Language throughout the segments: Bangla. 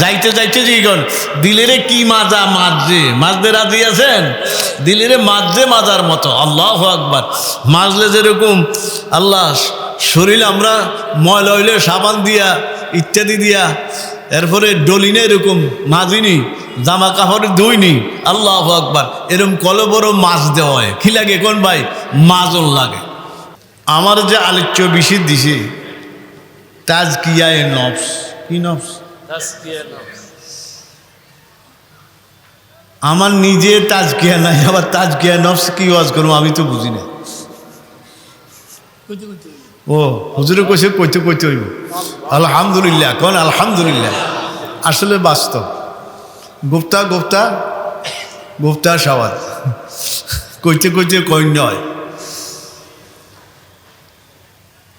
যাইতে যাইতে জিগন দিলেরে কি মাজা মাজে? মাজতে রাজি আছেন? দিলেরে মাজে মাজার মতো। আল্লাহ আকবার। মাজলে যেরকম, আল্লাহ শরীর আমরা ময়লা হইলে সাবান দিয়া, ইত্যাদি দিয়া, এরপরে ডলিনে এরকম মাজিনি জামা কাপড় ধুইনি আল্লাহ আকবার। এরকম কলে বড় মাছ দেওয়া হয়। কি লাগে কোন ভাই? মাজল লাগে। আমার যে আলোচ্য বিষয় দিছে, তাজকিয়ায় নফস। কি নফস? আমার নিজে তাজকিয়া নাই আবার তাজকিয়া নফস কি ওয়াজ করব আমি তো বুঝি না। ও হুজুরে কইছে কইতে কইতে হইব। আলহামদুলিল্লাহ কোন আলহামদুলিল্লাহ। আসলে বাস্তব। গুপ্তা গুপ্তা গুপ্তা সাওয়াত কইতে কইতে কই নয়।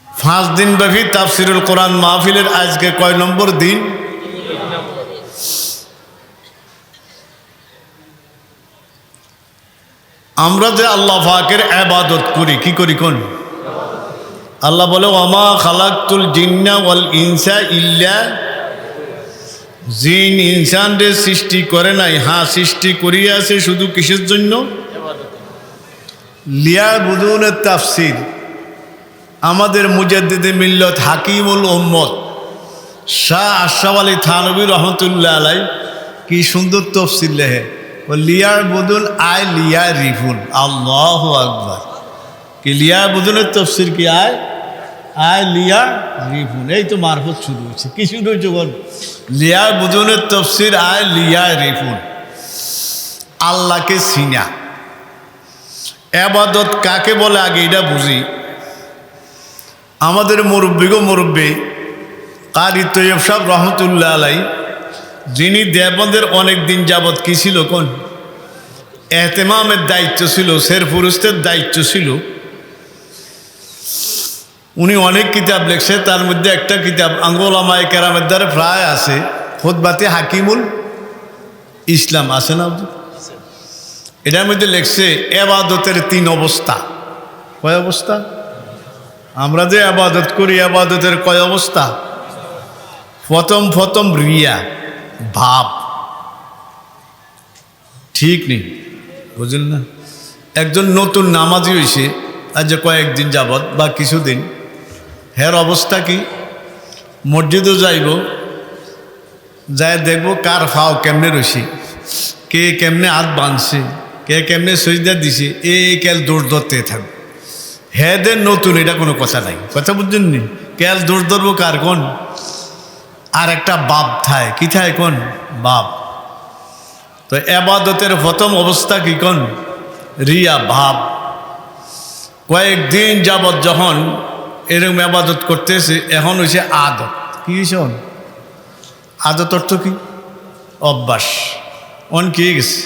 পাঁচ দিন ব্যাপী তাফসিরুল কোরআন মাহফিলের আজকে কয় নম্বর দিন? আমরা যে আল্লাহ ফাকের আবাদত করি, কি করি কোন? আল্লাহ বলে ওমা খালাকুল জিন্না ওয়াল ইনসা ইল্লা জিন। ইনসানদের সৃষ্টি করে নাই। হ্যাঁ সৃষ্টি করিয়াছে শুধু কিসের জন্য? লিয়া বুদুনের তাফসির। আমাদের মুজাদ্দিদে মিল্লত হাকিমুল উম্মত শাহ আশরাফ আলী থানবী রহমতুল্লাহ আলাই কি সুন্দর তফসিল লেহে ও লিয়ার বদুল আয় লিয়া রিফুন। আল্লাহ আকবর। কি লিয়া বদুলের তফসির কি আয়? আয় লিয়া রিফুন। এই তো মারফত শুরু হয়েছে। কি শুরু হয়েছে বল? লিয়া বুদুনের তফসির, আয় লিয়া রিফুন। আল্লাহকে সিনা। এবাদত কাকে বলে আগে এটা বুঝি। আমাদের মুরব্বী গো মুরব্বী, কারি তৈয়ব সাহ রহমতুল্লাহ আলাই যিনি দেবন্দের অনেক দিন যাবৎ কি ছিল কোন? এহতেমামের দায়িত্ব ছিল শের পুরুষদের দায়িত্ব ছিল। উনি অনেক কিতাব লেখছে, তার মধ্যে একটা কিতাব আঙ্গোলামায় কেরামের দ্বারা প্রায় আছে খোদবাতে হাকিমুল ইসলাম, আছে না এটার মধ্যে লেখছে, এবাদতের তিন অবস্থা। কয় অবস্থা? আমরা যে আবাদত করি, আবাদতের কয় অবস্থা? প্রথম প্রথম রিয়া। ভাব। ঠিক নেই, বুঝলেন না? একজন নতুন নামাজি হয়েছে আজ যে কয়েকদিন যাবৎ বা কিছুদিন, হের অবস্থা কি? মসজিদও যাইব যাই দেখব কার ফাও কেমনে রয়েছে কে কেমনে হাত বাঁধছে, কে কেমনে সজদা দিছে, এ কেল দৌড় ধরতে থাকবে। হেদের নতুন, এটা কোনো কথা নাই। কথা বুঝছেন নি? কেল দৌড় ধরবো কার কোন? আর একটা বাপ থায়। কি থায় কোন? বাপ। তো এবাদতের প্রথম অবস্থা কি কোন? রিয়া, ভাব। কয়েকদিন যাবৎ যখন এরকম আবাদত করতেছে, এখন হয়েছে আদত। কি অন? আদত অর্থ কি? অভ্যাস। অন কি গেছে?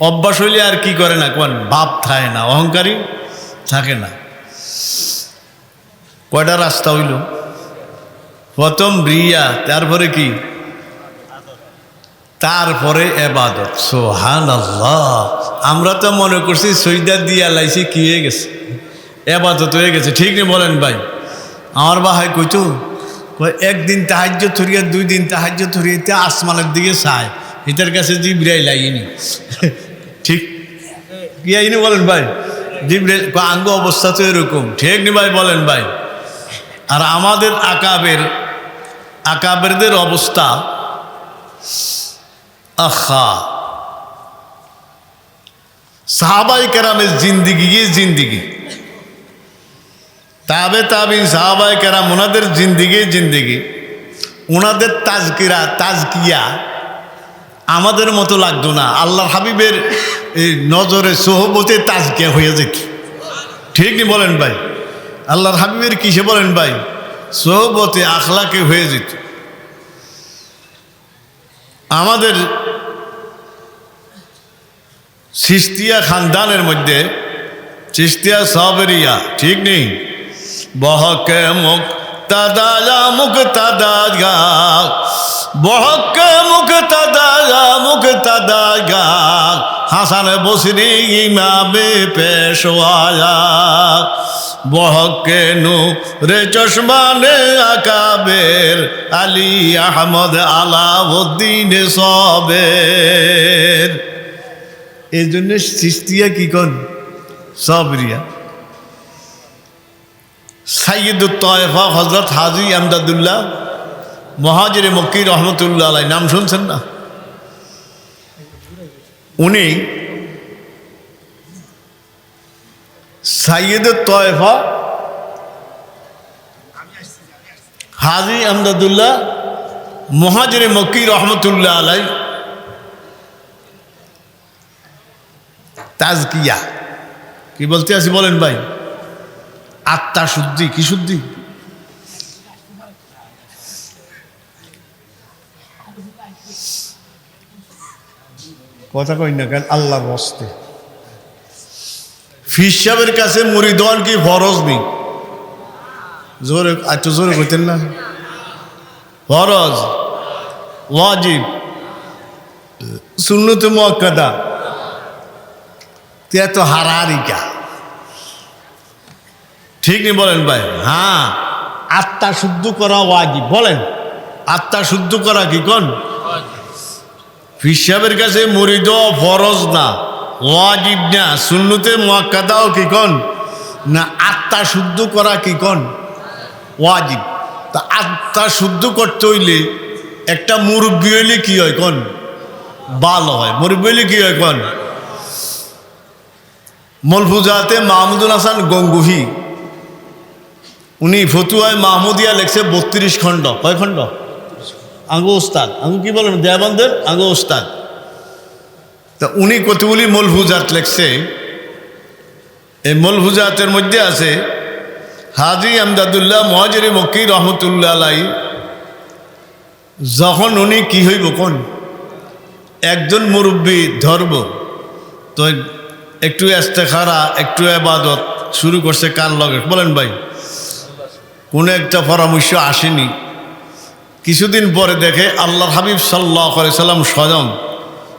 অভ্যাস হইলে আর কি করে না কোন? ভাব থাকে না, অহংকারী থাকে না। কয়টা রাস্তা হইল? প্রথম রিয়া, তারপরে কি? তারপরে এবাদত। সোহান আমরা তো মনে করছি সৈদা দিয়া লাইছি, কি হয়ে গেছে? এবাদত হয়ে গেছে। ঠিক নেই বলেন ভাই? আমার বাহাই কইতো একদিন তাহাজ্য থরিয়া দুই দিন তাহাজ্য থরিয়া, তে আসমানের দিকে চায়। এটার কাছে জিব্রাই লাইনি ঠিক? কি আইনি বলেন ভাই? জিব্রাইল আঙ্গ অবস্থা তো এরকম। ঠিক নি ভাই বলেন ভাই? আর আমাদের আকাবের আকাবেরদের অবস্থা আখা সাহাবাই কেরামের জিন্দিগি জিন্দিগি? তাবে তাবিন, সাহাবাই কেরাম ওনাদের জিন্দিগি জিন্দিগি। ওনাদের তাজকিরা, তাজকিয়া আমাদের মতো লাগতো না। আল্লাহ হাবিবের নজরে, সোহবতে তাজকিয়া হয়ে যেত। ঠিকই বলেন ভাই? আল্লাহর হাবিবের কিসে বলেন ভাই? সোহবতে আখলাকে হয়ে যেত। আমাদের সিস্তিয়া খানদানের মধ্যে চিস্তিয়া সবেরিয়া ঠিক নেই? বহকে মুখ তাদা মুখ তাদা গা বহকে মুখ তাদা মুখ তাদা গা হাসান বসরি ইমামে পেশওয়ায়া বহকে নু রে চশমানে আকাবের আলী আহমদ আলাউদ্দিন সবের। এই জন্য সৃষ্টিয়া কি কন? সবরিয়া সাইয়দুল তয়ফা হজরত হাজি আমদাদুল্লাহ, মহাজির মক্কি রহমতুল্লাহ আলাই নাম শুনছেন না? উনি সাইয়দুল তয়ফা হাজি আমদাদুল্লাহ, মহাজির মক্কি রহমতুল্লাহ আলাই তাজকিয়া। কি বলতে আছি বলেন ভাই? আত্মা শুদ্ধি, কি শুদ্ধি? কথা কই না কেন? আল্লাহর বস্তে সাহেবের কাছে মুড়ি দেওয়ান কি ফরজ নেই জোরে, একটু জোরে কইতেন না। ফরজ, ওয়াজিব। সুন্নতে মুআক্কাদা তে তো হারারিকা ঠিক নেই বলেন ভাই? হ্যাঁ। আত্মা শুদ্ধ করা ওয়াজিব বলেন। আত্মা শুদ্ধ করা কি কোন? হিসাবের কাছে মরি দেওয়া ফরজ না ওয়াজিব না শূন্যতে মোয়াক্কাদাও কি কন? না আত্মা শুদ্ধ করা কি কন? ওয়াজিব। তা আত্মা শুদ্ধ করতে হইলে একটা মুরব্বী হইলে কি হয় কন? ভালো হয়। মুরব্বী হইলে কি হয় কন? মলফুজাতে মাহমুদুল হাসান গঙ্গুহি উনি ফতুয়ায় মাহমুদিয়া লেখছে বত্রিশ খণ্ড। কয় খণ্ড? আঙ্গু ওস্তাদ। আঙ্গু কি বলেন? দেয়াবন্দের আঙ্গু ওস্তাদ। তা উনি কতগুলি মলফুজাত লেখছে? এই মলফুজাতের মধ্যে আছে, হাজি আমদাদুল্লাহ মহাজরি মক্কি রহমতুল্লাহ আলাই, যখন উনি কি হইব কোন? একজন মুরব্বী ধরব, তো একটু এস্তেখারা একটু আবাদত শুরু করছে কার লগে? বলেন ভাই। কোনো একটা পরামর্শ আসেনি। কিছুদিন পরে দেখে আল্লাহ হাবিব সাল্লাহ সাল্লাম স্বয়ং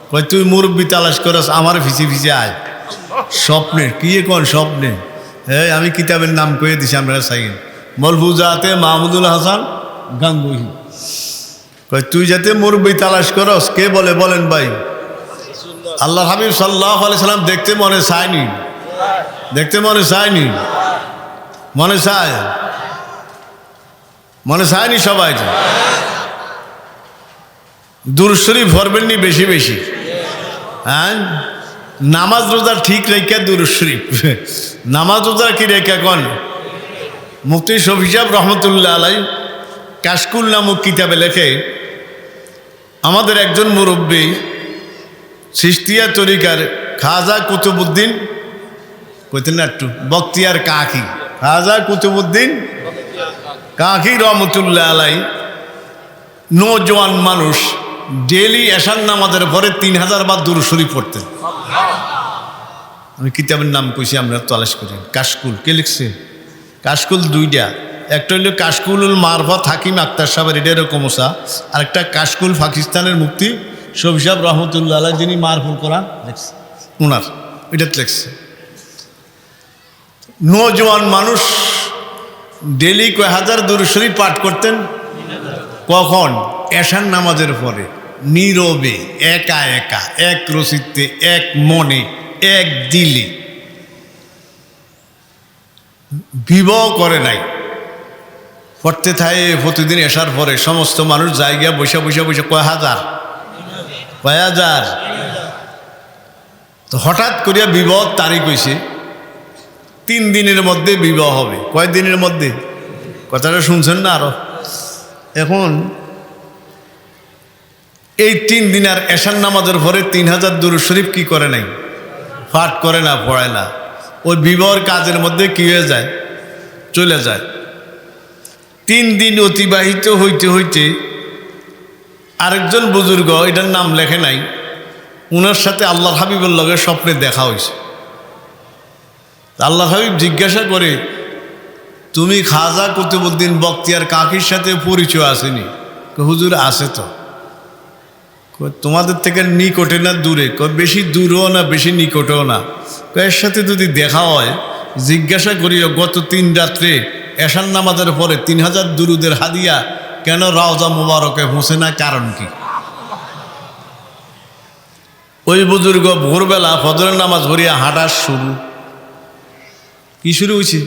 কয়, তুই মুরব্বী তালাশ করস, আমার ফিসি ফিসে আয়। স্বপ্নে কি কোন স্বপ্নে? হ্যাঁ আমি কিতাবের নাম কয়ে দিছি আমরা সাইন মলফুজাতে মাহমুদুল হাসান গাঙ্গুহি। কয়, তুই যাতে মুরব্বী তালাশ করস, কে বলে বলেন ভাই? আল্লাহ হাবিব সাল্লাহ সাল্লাম দেখতে মনে চায়নি। দেখতে মনে চায়নি। মনে চায়? মনে চায়নি সবাই দুরশরীফ ভরবেন নি বেশি বেশি। হ্যাঁ? নামাজ রোজা ঠিক রেখা দুরশরীফ নামাজ রোজা কি রেখা কন? মুফতি শফিসাব রহমতুল্লাহ আলাই কাশকুল নামক কিতাবে লেখে, আমাদের একজন মুরব্বী সৃষ্টিয়া তরিকার খাজা কুতুবুদ্দিন কইতেন না একটু, বক্তিয়ার কাকি। খাজা কুতুবুদ্দিন কাকি রহমতুল্লাহ আলাই, নজওয়ান মানুষ ডেলি এশান নামাজের পরে তিন হাজার বার দূর শরীফ পড়তেন। আমি কিতাবের নাম কইছি, আমরা তলাশ করি। কাশকুল, কে লিখছে? কাশকুল দুইটা। একটা হইল কাশকুলুল মারফত হাকিম আক্তার সাহেবের, এটা এরকম ওসা আরেকটা কাশকুল পাকিস্তানের মুক্তি শফিসাব রহমতুল্লাহ আলাই, যিনি মারফুল কোরআন লেখছে। ওনার এটা লেখছে। নজওয়ান মানুষ ডেলি কয় হাজার দূরস্বরী পাঠ করতেন? কখন? এশান নামাজের পরে। নীরবে, একা একা, এক রসিতে এক মনে, এক দিলে। বিবাহ করে নাই। পড়তে থাকে প্রতিদিন এসার পরে। সমস্ত মানুষ জায়গা বসে বসে বসে কয় হাজার? কয় হাজার? তো হঠাৎ করিয়া বিবাহ তারিখ হয়েছে তিন দিনের মধ্যে বিবাহ হবে। কয় দিনের মধ্যে? কথাটা শুনছেন না আরও? এখন এই তিন দিন আর এশান নামাজের পরে তিন হাজার দূর শরীফ কি করে নাই? পাঠ করে না, পড়ায় না। ওই বিবাহর কাজের মধ্যে কি হয়ে যায়? চলে যায়। তিন দিন অতিবাহিত হইতে হইতে আরেকজন বুজুর্গ এটার নাম লেখে নাই। উনার সাথে আল্লাহ হাবিবের লগে স্বপ্নে দেখা হয়েছে আল্লাহ হাবিব জিজ্ঞাসা করে, তুমি খাজা কুতুবুদ্দিন বক্তিয়ার কাকির সাথে পরিচয় আসেনি? হুজুর আছে তো। তোমাদের থেকে নিকটে না দূরে? বেশি দূরেও না, বেশি নিকটেও না। এর সাথে যদি দেখা হয়, জিজ্ঞাসা করিও, গত তিন রাত্রে এশান নামাজের পরে তিন হাজার দুরুদের হাদিয়া কেন রাওজা মুবারকে পৌঁছে না, কারণ কি? ওই বুজুর্গ ভোরবেলা ফজরের নামাজ ভরিয়া হাঁটার শুরু কি শুরু হয়েছে?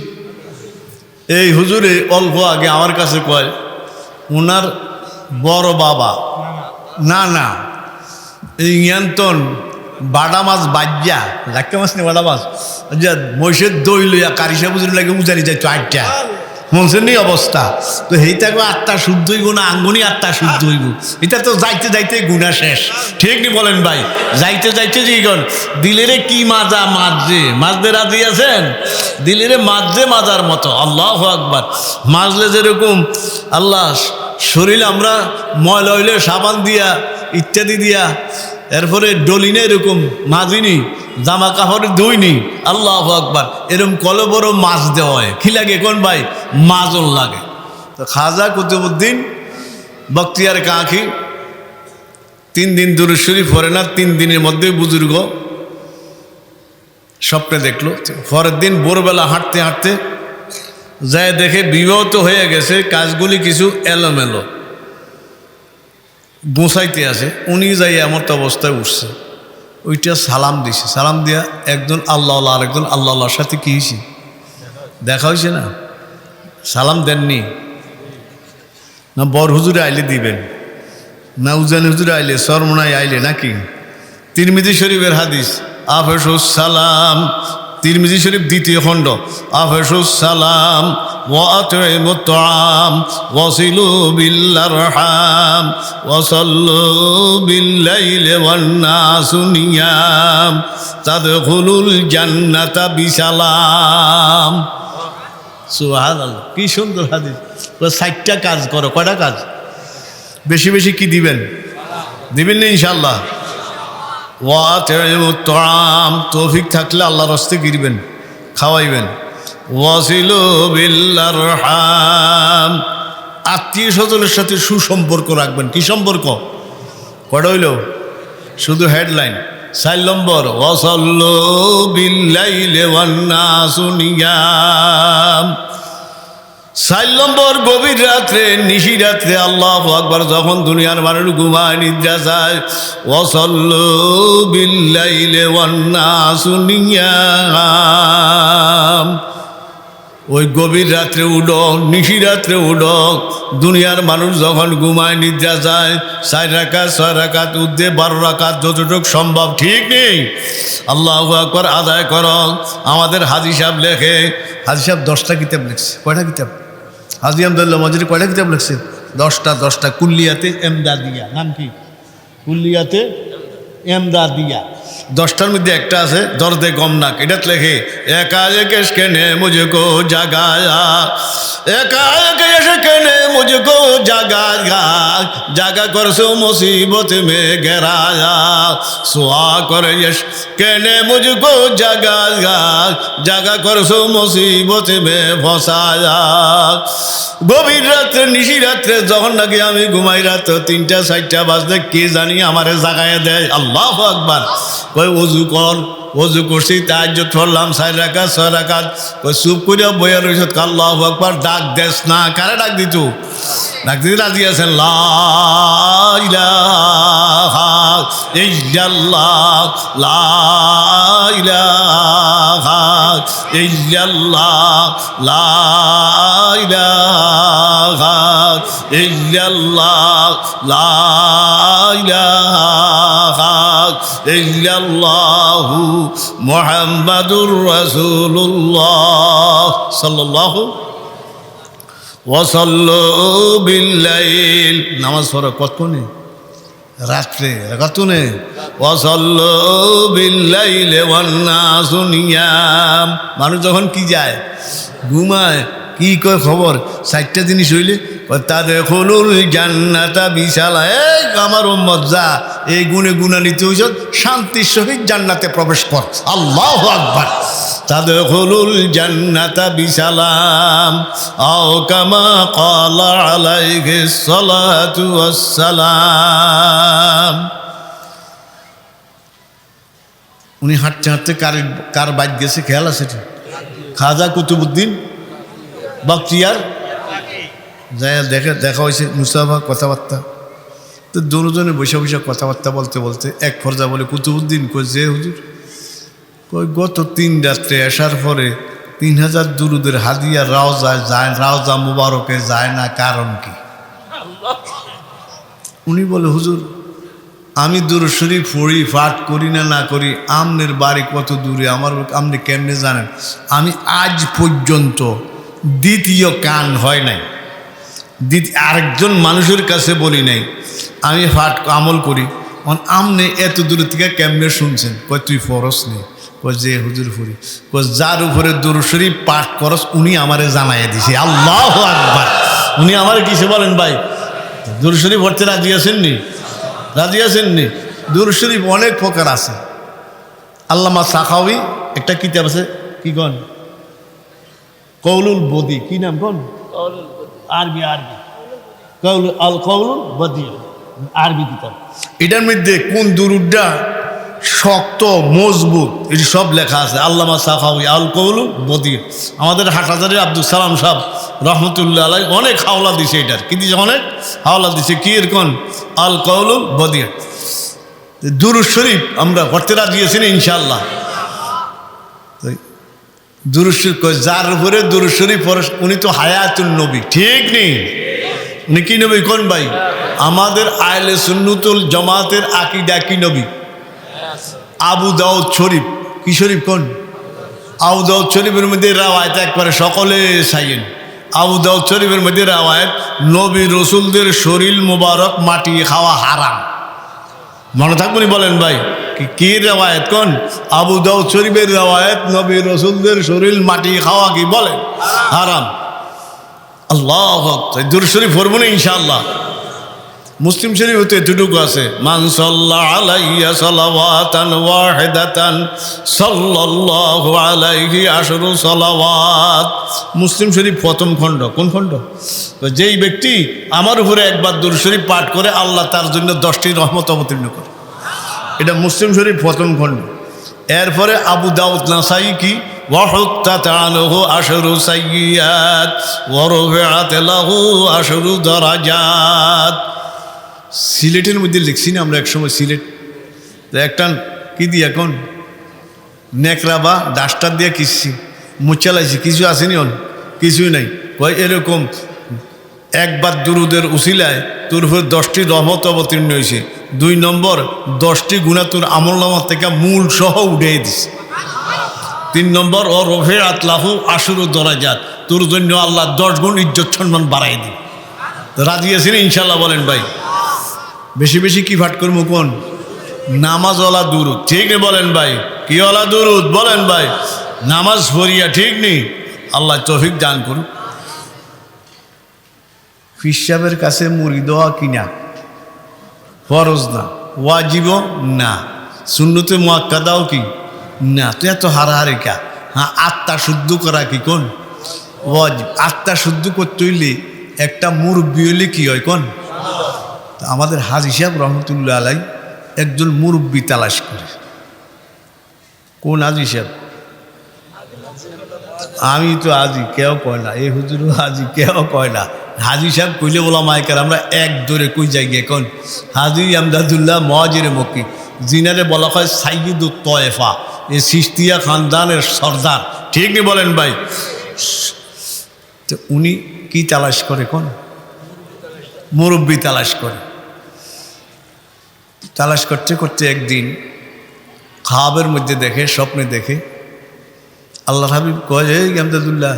এই হুজুরে অল্প আগে আমার কাছে কয় ওনার বড় বাবা। না না। এই নিয়ন্ত্রণ বাডা মাছ বাজ্যা লাক্কা মাছ নেই বাডা মাছ? মহিষের দই লইয়া কারিসা বুঝুর লাগে উজারি যায় চারটা মনসের নেই অবস্থা। তো সেইটা আত্মা শুদ্ধ হইব না আঙ্গুনি আত্মা শুদ্ধ হইব? এটা তো যাইতে যাইতে গুণা শেষ। ঠিক নি বলেন ভাই? যাইতে যাইতে যে গন দিলেরে কি মাজা মাজে? মাজতে রাজি আছেন? দিলেরে মাজে মাজার মতো। আল্লাহ আকবার। মাজলে যেরকম, আল্লাহ শরীর আমরা ময়লা হইলে সাবান দিয়া, ইত্যাদি দিয়া এরপরে ডলিনে এরকম মাজিনি জামা কাপড় ধুইনি আল্লাহ আকবার এরকম কল বড় মাছ দেওয়া হয়। কি লাগে কোন ভাই? মাজল লাগে। তো খাজা কুতুবুদ্দিন বক্তিয়ার কাঁখি তিন দিন দূরে শরীফ পরে না, তিন দিনের মধ্যে বুজুর্গ স্বপ্নে দেখল। পরের দিন ভোরবেলা হাঁটতে হাঁটতে যায় দেখে বিবাহত হয়ে গেছে, কাজগুলি কিছু এলোমেলো। গোসাইতে আছে, উনি যাই এমন অবস্থায় উঠছে। ওইটা সালাম দিছে। সালাম দিয়া একজন আল্লাহ আর একজন আল্লাহর সাথে কি দেখা হয়েছে না? সালাম দেননি। না, বর হুজুরে আইলে দিবেন। না, উজান হুজুরে আইলে, সরমনায় আইলে নাকি? তিরমিজি শরীফের হাদিস, আফেসুস সালাম। তিরমিজি শরীফ দ্বিতীয় খণ্ড, আফেসুস সালাম। وأطعموا الطعام وصلوا بالأرحام وصلوا بالليل والناس نيام تدخلوا الجنة بسلام সুহান কি সুন্দর হাদিস ষাটটা কাজ করো কয়টা কাজ বেশি বেশি কি দিবেন দিবেন না ইনশাল্লাহ ওয়াতাম তৌফিক থাকলে আল্লাহর হস্তে গিরবেন খাওয়াইবেন ওয়াসিল বিল্লার হাম আত্মীয় স্বজনের সাথে সুসম্পর্ক রাখবেন। কি সম্পর্ক? কটা হইল? শুধু হেডলাইন চার নম্বর, ওয়াসল্ল বিল্লাইলে ওয়ান্নাসুনিয়াম চার নম্বর, গভীর রাত্রে, নিশি রাত্রে আল্লাহ আকবর যখন দুনিয়ার মানুষ ঘুমায়, নিদ্রা যায় ওসল্ল বিল্লাইলে ওয়ান্নাসুনিয়াম ওই গভীর রাত্রে উডো নিশি রাত্রে উডো দুনিয়ার মানুষ যখন ঘুমায়, নিদ্রা যায়, চার রাকাত, ছয় রাকাত উদ্দে বারো রাকাত যতটুক সম্ভব, ঠিক নেই। আল্লাহ আকবর আদায় কর। আমাদের হাজি সাহেব লেখে, হাজি সাহেব দশটা কিতাব লিখছে, কয়টা কিতাব? হাজি আমদুল্লাহ মজুরি কয়টা কিতাব লিখছে? দশটা দশটা, কুল্লিয়াতে এমদাদিয়া, নাম কি? কুল্লিয়াতে এমদাদিয়া। দশটার মধ্যে একটা আছে, দর্দে গমনাক এটা লেখে একা একে কেনে মুঝকো জাগায়া একা একে এসে কেনে মুঝকো জাগায়া, জাগা করছ মুসিবত মে গেরায়া, সোয়া করে यश কেনে মুঝকো জাগায়া, জাগা করছ মুসিবত মে ফসায়া গভীর রাত্রে, নিশি রাত্রে, যখন নাকি আমি ঘুমাই রাত্রে তিনটা, চারটা বাজতে কে জানি আমারে জাগায় দেয়। আল্লাহ আকবার। কই অজু কর অজু করছি তাই ধরলাম, চার রাখাত ছয় রাখাত কই চুপ করিয়া বইয়া রয়েছ আল্লাহ আকবার, ডাক দেস না। কারে ডাক দিত? ডাক দিতে রাজি আছেন? লাইলাহা ইল্লাল্লাহ ইল্লাল্লাহু মুহাম্মাদুর রাসূলুল্লাহ সাল্লাল্লাহু ওয়াসাল্লু বিল্লাইল। নামাজ পড়া কত নেই রাত্রে কত নেই ওয়াসাল্লু বিল্লাইলে ওয়ান্নাসু নিয়াম। মানুষ যখন কি যায়? ঘুমায়। কি কয় খবর? চারটা জিনিস হইলে তাদের হলুল জান্নাতা বিশালা। এই আমার উম্মত যা, এই গুণে গুণানিত হইছ, শান্তির সহিত জান্নাতে প্রবেশ কর। আল্লাহ আকবার। তাদের হলুল জান্নাতা বিশালাম আও কামা কলা আলাইহি উনি হাঁটতে হাঁটতে কার কার বাইক গেছে, খেয়াল আছে খাজা কুতুবুদ্দিন। বাকচিয়ার যাই দেখে, দেখা হয়েছে মুস্তাফা কথাবার্তা। তো দুজনে বসে বসে কথাবার্তা বলতে বলতে এক ফরজা বলে কুতুবুদ্দিন কই যে হুজুর? কই, গত তিন রাত্রে আসার পরে তিন হাজার দুরুদের হাদিয়া রাওজা যায়, রাওজা মুবারকে যায় না, কারণ কি? উনি বলে, হুজুর, আমি দূর শরীফ পড়ি ফাট করি না না করি, আমনের বাড়ি কত দূরে? আমার আপনি কেমনে জানেন? আমি আজ পর্যন্ত দ্বিতীয় কান হয় নাই। আরেকজন মানুষের কাছে বলি নাই, আমি ফাট আমল করি। আমনে এত দূর থেকে কেমনে শুনছেন? কয়, তুই ফরস নেই কয়, যে হুজুর ফুরি। কয়, যার উপরে দূর শরীফ পাঠ করস, উনি আমারে জানাইয়া দিছে। আল্লাহ আকবার। উনি আমার কিসে বলেন ভাই? দূর শরীফ পড়তে রাজি আছেন নি? রাজি আছেন নি? দূর শরীফ অনেক প্রকার আছে। আল্লামা সাখাওয়ি একটা কিতাব আছে, কি কন? কৌলুল বদি কি নাম কোন আরবি আরবি। কৌল আল কৌলুল বদি আরবি কিতাব। এটার মধ্যে কোন দুরুডটা শক্ত মজবুত এটি সব লেখা আছে। আল্লামা সাখাওয়ি আল কৌলুল বদি। আমাদের হাটাজারের আব্দুল সালাম সাহেব রহমতুল্লাহ আলাই অনেক হাওলা দিছে এটার। কি দিছে অনেক? হাওলা দিছে কি এরকম আল কৌলুল বদিয়া দুরুদ শরীফ আমরা পড়তে রাজি আছি না ইনশাল্লাহ দুরুশরীফ যার উপরে দুরুশরীফ পরশ উনি তো হায়াতুল নবী। ঠিক নেই। উনি কি নবী কোন ভাই? আমাদের আয়লে সুন্নুতুল জমাতের আকিদা কি নবী? আবু দাউদ শরীফ। কি শরীফ কোন? আবু দাউদ শরীফের মধ্যে রাওয়ায়ত একবারে সকলে সাইয়েন। আবু দাউদ শরীফের মধ্যে রাওয়ায়ত নবী রসুলদের শরীর মোবারক মাটি খাওয়া হারাম। মনে থাকবেনি বলেন ভাই? কি রেওয়ায়ত কোন? আবু দাউদ শরীফের রেওয়ায়ত নবী রসুলদের শরীর, মাটি খাওয়া কি বলেন? হারাম। আল্লাহ দূর শরীফ পড়ব না ইনশাআল্লাহ। মুসলিম শরীফ হতে এতটুকু আছে। মান সাল্লাহ আলাইয়া সালাওয়াতান ওয়াহিদাতান, সাল্লাল্লাহু আলাইহি আশরু সালাওয়াত। মুসলিম শরীফ প্রথম খণ্ড। কোন খণ্ড? তো যেই ব্যক্তি আমার উপরে একবার দূর শরীফ পাঠ করে, আল্লাহ তার জন্য দশটি রহমত অবতীর্ণ করে। এটা মুসলিম শরীফ প্রথম খণ্ড এরপরে আবু দাউদ নাসাই কি وحطت عنه عشر سيئات ورفعت له عشر درجات সিলেটের মধ্যে লিখছি না আমরা একসময় সিলেট তো একটা কি দিয়ে এখন নেকড়া বা ডাস্টার দিয়ে কিসছি মুচালাইছি কিছু আসেনি অন কিছুই নাই কয় এরকম একবার দুরুদের উসিলায় তোর উপর দশটি রহমত অবতীর্ণ হয়েছে দুই নম্বর, দশটি গুণা তোর আমল নামার থেকে মূল সহ উঠে দিছে। তিন নম্বর, ও রফে আতলাহু আশুর দরাজাত, তোর জন্য আল্লাহ দশ গুণ ইজ্জত সম্মান বাড়াই দিন। রাজি আছেন ইনশাল্লাহ বলেন ভাই। বেশি বেশি কি ফাট করব কোন? নামাজ ওলা দুরুদ, ঠিক নেই বলেন ভাই। কি ওলা দুরুদ, বলেন ভাই। নামাজ ভরিয়া ঠিক নেই আল্লাহ তৌফিক দান করুক। ফিসাবের কাছে মুড়ি দেওয়া কিনা? ফরজ না ওয়াজিব না। শূন্যতে মোয়াক্কাদাও কি? না। তুই এত হারাহারি কা? হ্যাঁ আত্মা শুদ্ধ করা কি কোন? ওয়াজিব। আত্মা শুদ্ধ করতে হইলে একটা মুরব্বী হইলে কি হয় কোন? আমাদের হাজি সাহেব রহমতুল্লাহ আলাই একজন মুরব্বী তালাশ করে। কোন হাজি সাহেব? আমি তো আজি কেউ কয় না। এই হুজুরও আজি কেউ কয় না। হাজি সাহেব কইলে বলা মাইকার আমরা এক দূরে কই যাই কোন হাজি আমদাদুল্লাহ মহাজিরে মক্কি, জিনারে বলা হয় সাইয়িদু তয়েফা, এ সিস্তিয়া খানদানের সর্দার। ঠিক নি বলেন ভাই? তো উনি কি তালাশ করে কোন? মুরব্বী তালাশ করে। তালাশ করতে করতে একদিন খাবের মধ্যে দেখে, স্বপ্নে দেখে, আল্লাহ হাবিব কয় আমদাদুল্লাহ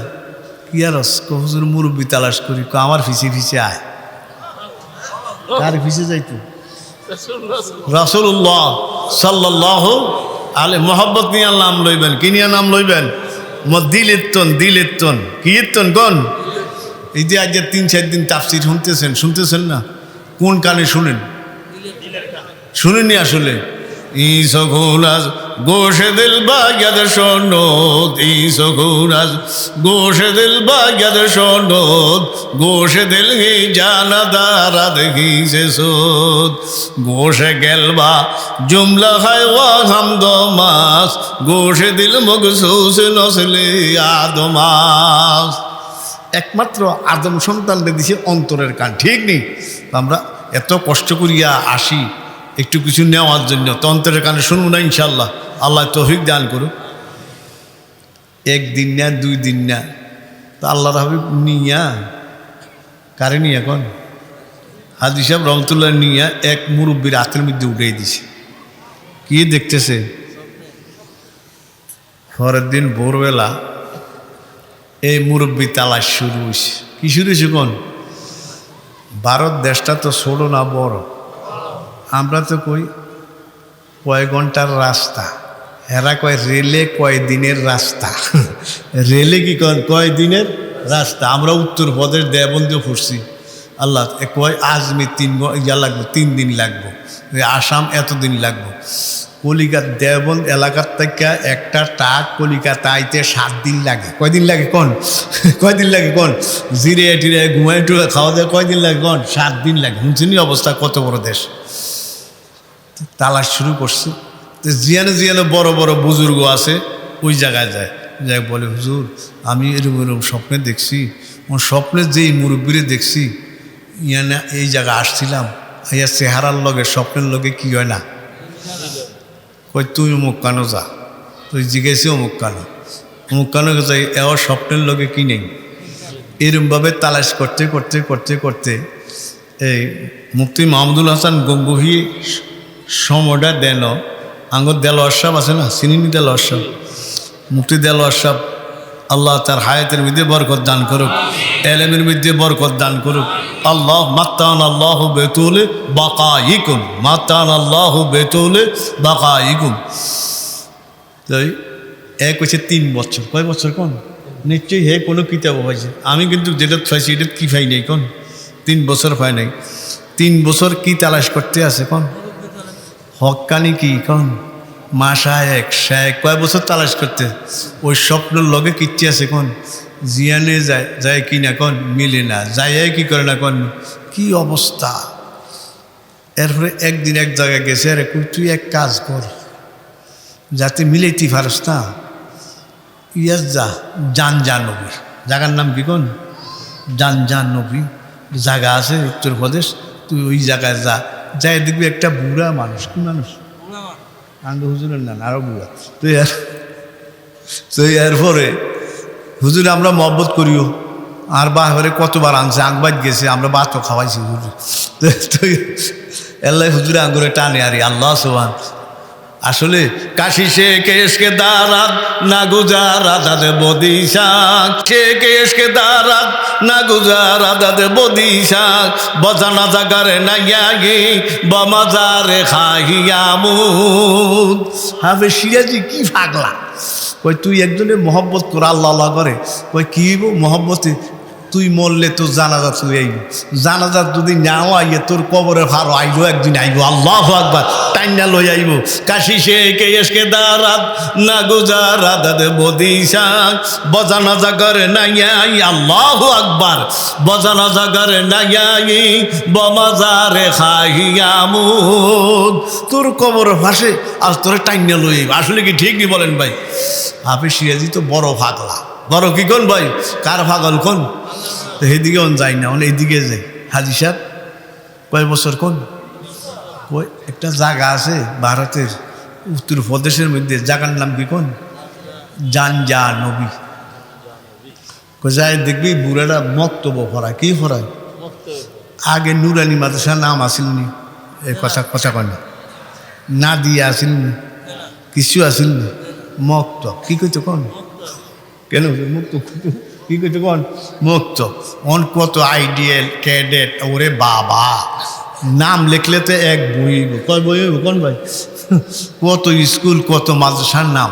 আর হুজুর মুরব্বী তালাশ করি আমার ফিসে ফিসে আয়। কার ফিসে যাইতো? রাসুল্লাহ সাল্লাহ আলে মোহাব্বত নিয়ে নাম লইবেন, কি নিয়ে নাম লইবেন? মো দিল ইত্তন দিল ইত্তন কি ইত্তন কোন? এই যে আজ তিন, চার দিন তাফসির শুনতেছেন শুনতেছেন না? কোন কানে শুনেন? শুনেনি আসলে। ই সগুনাজ গোশে দিল বাগ্যাদ সনদ ই সগুনাজ গোশে দিল বাগ্যাদ সনদ, গোশে দিল হি জানা দারা দেখি সে সোদ। গোশে গেলবা, জুমলা খায় ওয়া হামদ মাস, গোশে দিল মগসুস নসলে আদমাস একমাত্র আদম সন্তানকে দিছে অন্তরের কান ঠিক নেই? আমরা এত কষ্ট করিয়া আসি একটু কিছু নেওয়ার জন্য, তন্ত্রের কানে শুনব না ইনশাল্লাহ আল্লাহ তৌফিক দান করুক। একদিন না দুই দিন না তো আল্লাহ হাবিব নিয়া, কারে নিয়ে এখন হাজি সাহেব রহমতুল্লাহ নিয়া এক মুরব্বীর হাতের মধ্যে উঠেই দিছে। কি দেখতেছে? পরের দিন ভোরবেলা এই মুরব্বী তালাশ শুরু হয়েছে কি শুরু হয়েছে কোন? ভারত দেশটা তো ছোট না বড়। আমরা তো কই, কয় ঘণ্টার রাস্তা। এরা কয়, রেলে কয় দিনের রাস্তা? রেলে কি কয় কয় দিনের রাস্তা? আমরা উত্তরপ্রদেশ দেবন্দে ফুটছি আল্লাহ কয় আজমি তিন ইয়া লাগবে, তিন দিন লাগবো। আসাম এতদিন লাগবো। কলিকাত দেবন্দ এলাকার থেকে একটা টাক কলিকাতা আইতে সাত দিন লাগে। কয়দিন লাগে কোন? কয়দিন লাগে কোন? জিরে টিরে ঘুমাই টুয়ে খাওয়া দাওয়া কয়দিন লাগে কোন? সাত দিন লাগে। শুনছেনি অবস্থা? কত বড় দেশ। তালাশ শুরু করছে। তো জিয়ানে জিয়ানে বড় বড় বুজুর্গ আছে, ওই জায়গায় যায়। যাই বলে, হুজুর, আমি এরকম এরকম স্বপ্নে দেখছি। ওর স্বপ্নে যেই মুরব্বীরে দেখছি, ইয়ানে এই জায়গায় আসছিলাম ইয়া চেহারার লগে, স্বপ্নের লগে কি হয় না? কই তুই অমুক কানো যা। তুই জিজ্ঞেসি অমুক কানো। অমুক কানো যাই এও স্বপ্নের লগে কি নেই? এরমভাবে তালাশ করতে করতে করতে করতে, এই মুফতি মাহমুদুল হাসান গঙ্গুহি সময়টা দেন। আঙ্গুর দেল অসাব আছে না? সিনিনি দেল অসাব মুক্তি দেল অসাব আল্লাহ তার হায়াতের মধ্যে বরকত দান করুক। এলেমের মধ্যে বরকত দান করুক। আল্লাহ মাত্তান আল্লাহ বেতুলে বাকা ইকুম মাত্তান আল্লাহ বেতুলে বাকা ইকুম তাই এক হচ্ছে তিন বছর। কয় বছর কোন? নিশ্চয়ই হে কোনো কিতাব হয়েছে। আমি কিন্তু যেটা পাইছি এটা কি পাই নাই কোন? তিন বছর পাই নাই। তিন বছর কি তালাশ করতে আছে কোন? হকানি কি? কোন মা শায়েক শায়েক কয় বছর তালাশ করতে? ওই স্বপ্নের লগে কিচ্ছি আছে কোন? জিয়ানে যায় যায় কি না কোন? মিলে না। যায় কি করে না কোন? কি অবস্থা? এরপরে একদিন এক জায়গায় গেছে, আরে তুই এক কাজ কর। যাতে মিলেইতে পারস না। ইয়াস যা, জান নবী জায়গার নাম কি কোন? জান নবী। জায়গা আছে উত্তরপ্রদেশ। তুই ওই জায়গায় যা। যাই দেখবি একটা বুড়া মানুষ। কি মানুষ? আঙ্গ হুজুরের না আরও বুড়া। তুই আর তুই এরপরে হুজুর আমরা মহব্বত করিও। আর বাহারে কতবার আনছে? আংবাদ গেছে আমরা বাত খাওয়াইছি হুজুর। এল্লাই হুজুরে আঙ্গুরে টানে আরে আল্লাহ সোহান আসলে কাশি সে কেশকে দারাত না গুজারা দাদে বদিশাক। সে কেশকে দারাত না গুজারা দাদে বদিশাক। বজানা জাগারে না ইয়াগি বমাজারে খাহিয়ামুদ হাবে সিরাজি কি ফাগলা কই তুই একজনে মহব্বত কর, আল্লাহ আল্লাহ করে। কই কি মহব্বতে? তুই মরলে তোর জানাজা তুই আইব। জানাজা যদি নাও আইয়ে, তোর কবরে ফারো আইলো একদিন আইব। আল্লাহ আকবার। টাইনা লই আইব। কাশি কে এসকে দারাত, না গুজারা দাদে বদিশাক বজানা জাগারে নাইয়াই, আল্লাহ আকবার। বজানা জাগারে নাইয়াই, বমাজারে খাহিয়ামুদ তোর কবর ফাঁসে আর তোর টাইনা লই আসলে কি ঠিক নি বলেন ভাই? হাফিজ সিরাজি তো বড় ফাগলা বড় কি কোন ভাই? কার ফাগল কোন? তো সেদিকে অন যাই না অন এইদিকে যাই হাজি সাহেব, কয় বছর কোন? কই একটা জায়গা আছে ভারতের, উত্তর প্রদেশের মধ্যে জায়গার নাম কি কোন? জানজা নবী। কই যাই দেখবি বুড়াটা মক্তব ফরায়। কি ফরায়? আগে নুরানি মাদ্রাসা নাম আসেননি। এই কথা কথা কয় না। দিয়ে আসিল নি কিছু আসিল নি মক্ত কি কইতো কোন? কেন? মুক্ত কি করছে কোন? মুক্ত অন কত আইডিয়াল ক্যাডেট। ওরে বাবা। নাম লিখলে তো এক বই। কয় বই কোন ভাই কত স্কুল, কত মাদ্রাসার নাম।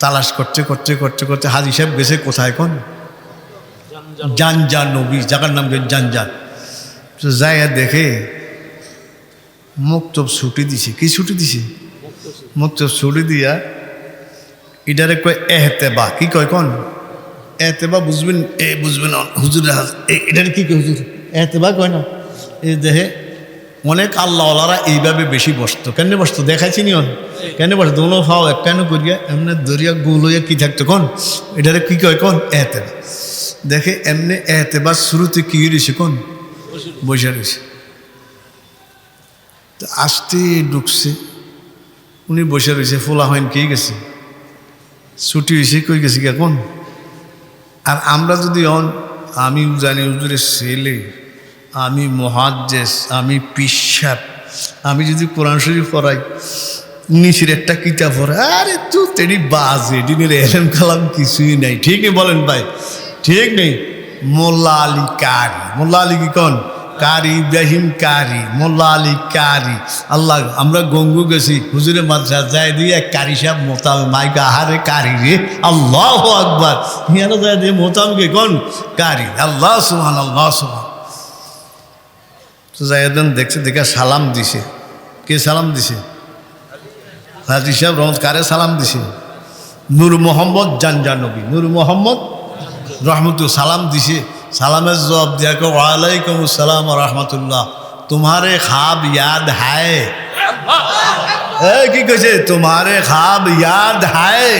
তালাশ করতে করতে করতে করতে হাজি সাহেব গেছে কোথায় কোন? জানজা নবী জায়গার নাম জানজান। তো যায় দেখে মুক্তব ছুটি দিছে। কি ছুটি দিছে? মুক্তব ছুটি দিয়া এটারে কয় এহতেবা। কি কয় কোন? এহতেবা বুঝবেন? এ বুঝবেন হুজুর এটারে কি কয় হুজুর? এহতেবা কয় না। এই দেহে অনেক আল্লাহওয়ালারা এইভাবে বেশি বসতো। কেন বসতো? দেখাইছি নি কেন বসতো? দোনো ফাও এক কেন করিয়া এমনি দরিয়া গুল হইয়া কি থাকতো কোন? এটারে কি কয় কোন? এহতেবা দেখে এমনি এহতেবা শুরুতে কি রয়েছে কোন? বসে রয়েছে। তো আসতে ঢুকছে। উনি বসে রয়েছে। ফোলা হইন কে গেছে? ছুটি হয়েছে কই গেছে এখন আর আমরা যদি অন আমি জানি হুজুরের ছেলে। আমি মহাজ্জেস আমি পিসাব আমি যদি কোরআন শরীফ পড়াই, নিচের একটা কিতাব পড়াই, আরে তু তেরি বাজে, দিনের এলেম কালাম কিছুই নাই। ঠিক নেই বলেন ভাই, ঠিক নেই। মোল্লা আলী কারি, মোল্লা আলী কি কন? কারি, ইব্রাহিম কারি, মোল্লা আলী কারি। আল্লাহ, আমরা গঙ্গু গেছি হুজুরে মাদ্রাসা যাই দিয়ে এক কারি সাহেব মোতাম মাইকা, আহারে কারি রে, আল্লাহ আকবার। হিয়ানো যায় দিয়ে মোতামকে কোন? কারি, আল্লাহ সুহান আল্লাহ সুহান তো জায়দান দেখছে, দেখে সালাম দিছে। কে সালাম দিছে? হাজি সাহেব রহমত, কারে সালাম দিছে? নূর মোহাম্মদ জানজানবী নূর মোহাম্মদ রহমতুল সালাম দিছে। সালামের জবাব দিয়াকে ওয়ালাইকুম আসসালাম রহমতুল্লাহ। তোমারে খাব ইয়াদ হায়। এ কি কইছে তোমারে খাব ইয়াদ হায়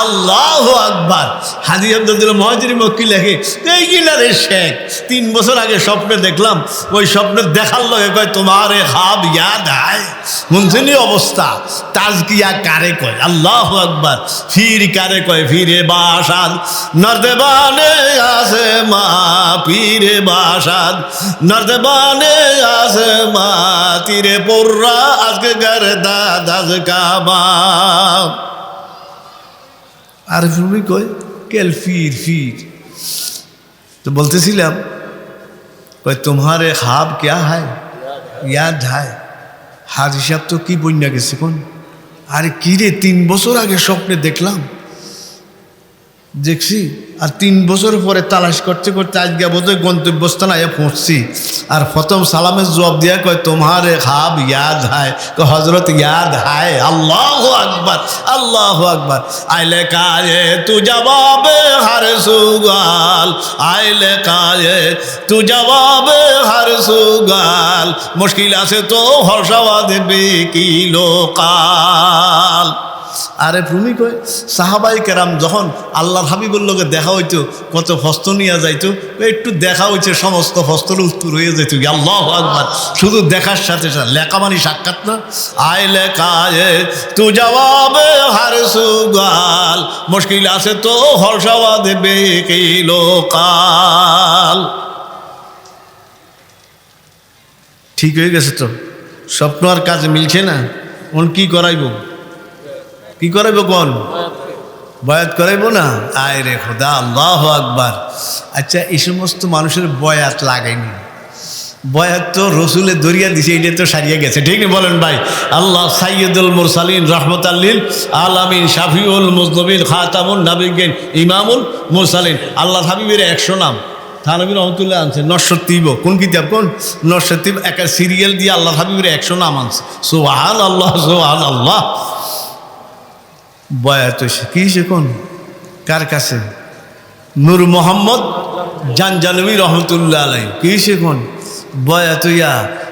আল্লাহ আকবার হাজি আব্দুল মহাজির মক্কি লেখে এই কিনা রে শেখ তিন বছর আগে স্বপ্নে দেখলাম ওই স্বপ্নে দেখার লগে কয় তোমারে খাব ইয়াদ হায় শুনছেনি অবস্থা তাজকিয়া কারে কয় আল্লাহ আকবার ফির কারে কয় ফিরে বাসাদ নর্দেবানে আছে মা পীরে বাসাদ নর্দেবানে আছে মা তীরে পড়রা আজকে গারে তো বলতেছিলাম তোমার হাব ক্যা হায়? ইয়াদ হায়? হার হিসাব তো কি বন্যা গেছে কোন? আরে, কিরে, তিন বছর আগে স্বপ্নে দেখলাম দেখছি, আর তিন বছর পরে তালাশ করতে করতে আজকে বোধহয় গন্তব্যস্থানে আয়া পৌঁছছি। আর প্রথম সালামের জবাব দিয়া কয়, তোমারে খাব ইয়াদ হায়। হজরত ইয়াদ হায়। আল্লাহ আকবার আল্লাহ আকবার। আইলে কায়ে তু জবাবে হর সুগাল। আইলে কায়ে তু জবাবে হর সুগাল। মুশকিল আছে তো হর্ষাওয়া দেবে কি লোকাল আরে ভূমি কয় সাহাবাই কেরাম যখন আল্লাহর হাবিবুর লোকে দেখা হইতো, কত ফস্ত নিয়ে যাইতো একটু দেখা হইছে, সমস্ত ফস্তর উত্তর হয়ে যেত আল্লাহ আকবার। শুধু দেখার সাথে সাথে লেখা মানে সাক্ষাৎ না? আয় লেখায়, তু জবাবে হার সুগাল, মুশকিল আছে তো হর্ষাওয়া দেবে কি লোকাল। ঠিক হয়ে গেছে তো। স্বপ্ন আর কাজে মিলছে না ওন কি করাইব? কি করাইব কোন? বয়াত করাইব না? আয় রে খোদা আল্লাহ আকবার। আচ্ছা এই সমস্ত মানুষের বয়াত লাগেনি বয়াত তো রসুলের দরিয়া দিছে এটা তো সারিয়ে গেছে। ঠিক না বলেন ভাই? আল্লাহ সাইয়দুল মুরসালিন রহমত আল্লিল আলামিন শাফিউল মুজনবিন খাতামুল নাবিগেন ইমামুল মুরসালিন। আল্লাহ হাবিবের একশো নাম। থানবী রহমতুল্লাহ আনছে নশ্বতীব কোন কিতাব কোন? নশ্বতীব একটা সিরিয়াল দিয়ে আল্লাহ হাবিবের একশো নাম আনছে। সোহান আল্লাহ সোহান আল্লাহ বয়াত হয়েছে কি কোন? কার কাছে? নূর মোহাম্মদ জানজানবী রহমতুল্লাহ আলাই কি কোন? বয়াত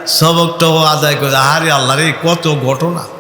সবক টবক আদায় করে। আরে আল্লাহ রে কত ঘটনা।